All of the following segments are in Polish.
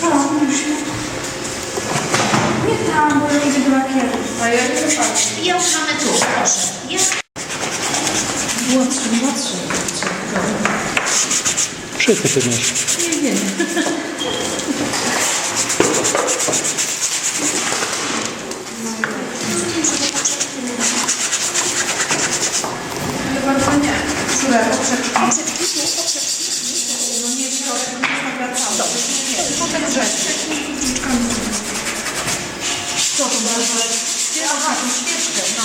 Co? Już nie. Nie tam, bo ja idę do lakieru. A ja nie patrzę. Ja już mamy tu, proszę. Ja... Młodszy, młodszy. Wszystko się zmieści. Nie wiem. Chyba to nie. Które? Poprzeczki? No nie, środek, nie jest nawracany. Dobrze, nie. Potem rzeczy. Co to bardzo? Aha, tą świeczkę, no.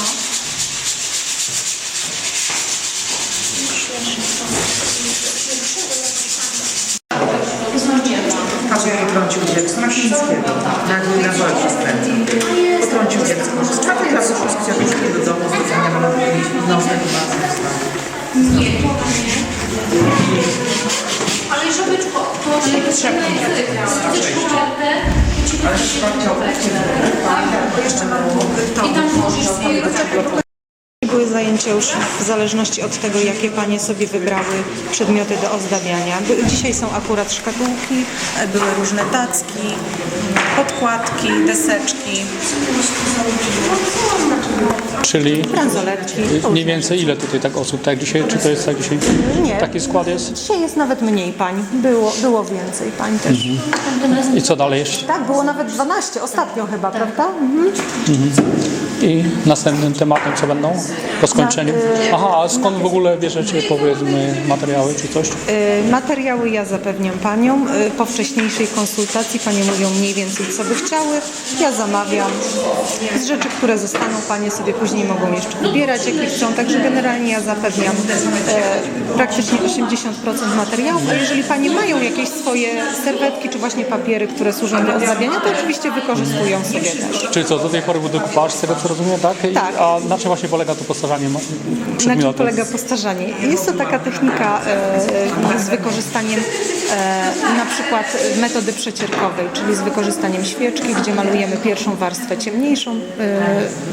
Kasia je trącił dziecko na Chińskiego. Jak był na walce skręcał. Potrącił dziecko. Z czwartej klasy szóstki chciał do domu, specjalnie mam nocne Nie, to nie. Ale żeby to, to się potrzebne. Chcesz czwarte, to ci Ale bo jeszcze mam to. I tam możesz już w zależności od tego, jakie panie sobie wybrały przedmioty do ozdabiania. Dzisiaj są akurat szkatułki, e, były różne tacki, podkładki, deseczki, Czyli bransoletki. mniej więcej ile tutaj tak osób, tak dzisiaj, czy to jest tak dzisiaj? Nie. Taki skład jest? Dzisiaj jest nawet mniej pań. Było, było więcej pań też. I co dalej jeszcze? Tak, było nawet 12 ostatnio chyba, prawda? Mhm. I następnym tematem co będą? Po skończeniu? Aha, a skąd w ogóle bierzecie powiedzmy materiały czy coś? Y, Materiały ja zapewniam paniom. Y, Po wcześniejszej konsultacji panie mówią mniej więcej co by chciały. Ja zamawiam. Z rzeczy, które zostaną, panie sobie później mogą jeszcze wybierać jakie chcą. Także generalnie ja zapewniam e, praktycznie 80% materiałów. A jeżeli panie mają jakieś swoje serwetki czy właśnie papiery, które służą do ozdabiania, to oczywiście wykorzystują sobie też. Czyli co, do tej pory był dokupaż, z rozumiem, tak? I, Tak. A na czym właśnie polega to postarzanie ma- Na czym przedmiotu? polega postarzanie? Jest to taka technika e, z wykorzystaniem e, na przykład metody przecierkowej, czyli z wykorzystaniem świeczki, gdzie malujemy pierwszą warstwę ciemniejszą, e,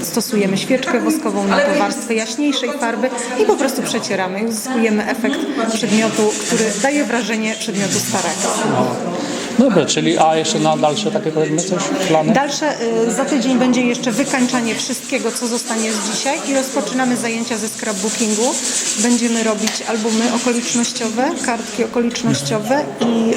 stosujemy świeczkę woskową na tą warstwę jaśniejszej farby i po prostu przecieramy i uzyskujemy efekt przedmiotu, który daje wrażenie przedmiotu starego. Dobra, czyli a jeszcze na dalsze takie powiedzmy coś, plany? Dalsze y, za tydzień będzie jeszcze wykańczanie wszystkiego, co zostanie z dzisiaj i rozpoczynamy zajęcia ze scrapbookingu. Będziemy robić albumy okolicznościowe, kartki okolicznościowe i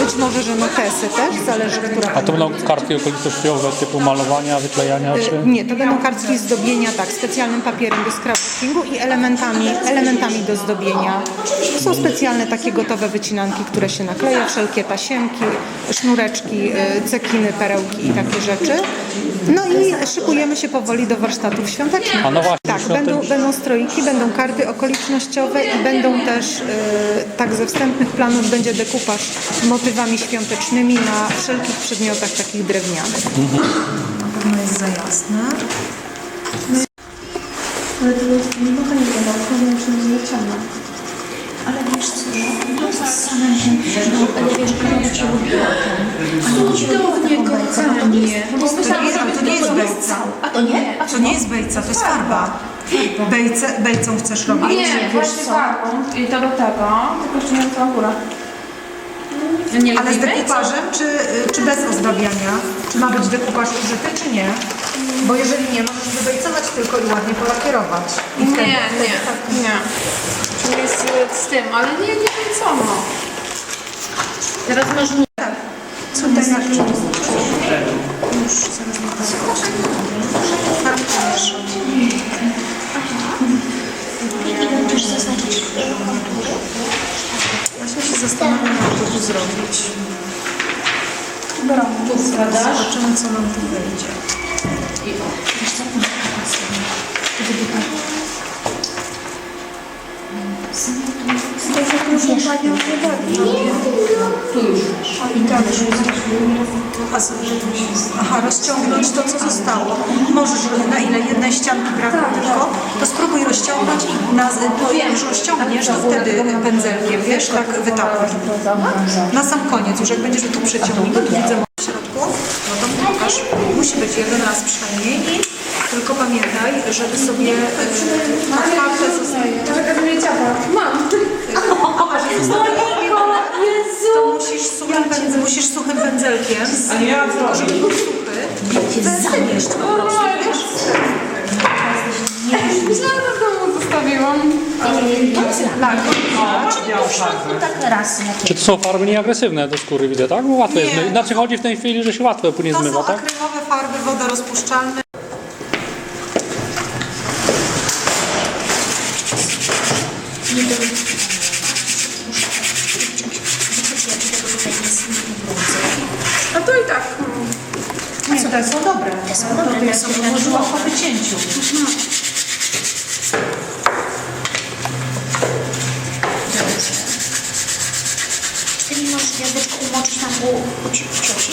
y, być może, że notesy też, zależy, która A to będą kartki okolicznościowe typu malowania, wyklejania, czy... nie, to będą kartki zdobienia, tak, specjalnym papierem do scrapbookingu i elementami, elementami do zdobienia. Są specjalne takie gotowe wycinanki, które się nakleja, wszelkie tasiemki, sznureczki, y, cekiny, perełki i takie rzeczy. No i szykujemy się powoli do warsztatów świątecznych. A no właśnie, Tak, będą, będą stroiki, będą karty okolicznościowe i będą też, y, tak ze wstępnych planów, będzie dekupaż motywami świątecznymi na wszelkich przedmiotach takich drewnianych. Na pewno jest za jasne. Ale to nie mogę nie wiem, czy nie ciemno. Że się lubiła Cudownie, kochanie. To nie, ale to nie jest bejca. A to nie? A To nie jest bejca, to jest farba. Bejce, bejcą chcesz robić? Nie, właśnie farbą i to do tego, tylko jeszcze nie wiem, co góra. Nie Ale z lubi dekupażem, czy, y, czy bez ozdabiania? Czy ma być dekupaż użyty, czy nie? Bo jeżeli nie, możesz wybejcować tylko i ładnie polakierować. I Nie, wtedy- nie, nie. To jest z tym, ale nie, nie wiem co no. Teraz masz Co tutaj masz Już zaraz na i będziesz zaznaczyć Właśnie się zastanawiam, jak to zrobić. Tu wkładasz. Zobaczymy, co nam tu wyjdzie. A z- Aha, rozciągnąć to, co zostało. Możesz, na ile jednej ścianki brakuje tylko, to spróbuj rozciągnąć i na, to jak już rozciągniesz, to wtedy pędzelkiem, wiesz, tak wytapuj. Na sam koniec, już jak będziesz tu przeciągnął, tu widzę w środku, no to pokaż. Musi być jeden raz przynajmniej i tylko pamiętaj, żeby sobie otwarte zostaje. Mnie ciapa. Mam. To musisz suchym, suchym pędzelkiem, tylko żeby był suchy. Wędzel jeszcze po prostu, wiesz? Myślałam, że w domu zostawiłam. Tak. No tak raz na Czy to są farby nieagresywne do skóry, widzę, tak? Bo łatwo jest Nie. Znaczy chodzi w tej chwili, że się łatwo później To zmywa, są tak? akrylowe farby wodorozpuszczalne. A to i tak. Nie, te są dobre. Te są dobre, To ja te sobie dobre. po wycięciu. Czy ty mi możesz gwiazdeczko umoczyć u cioci?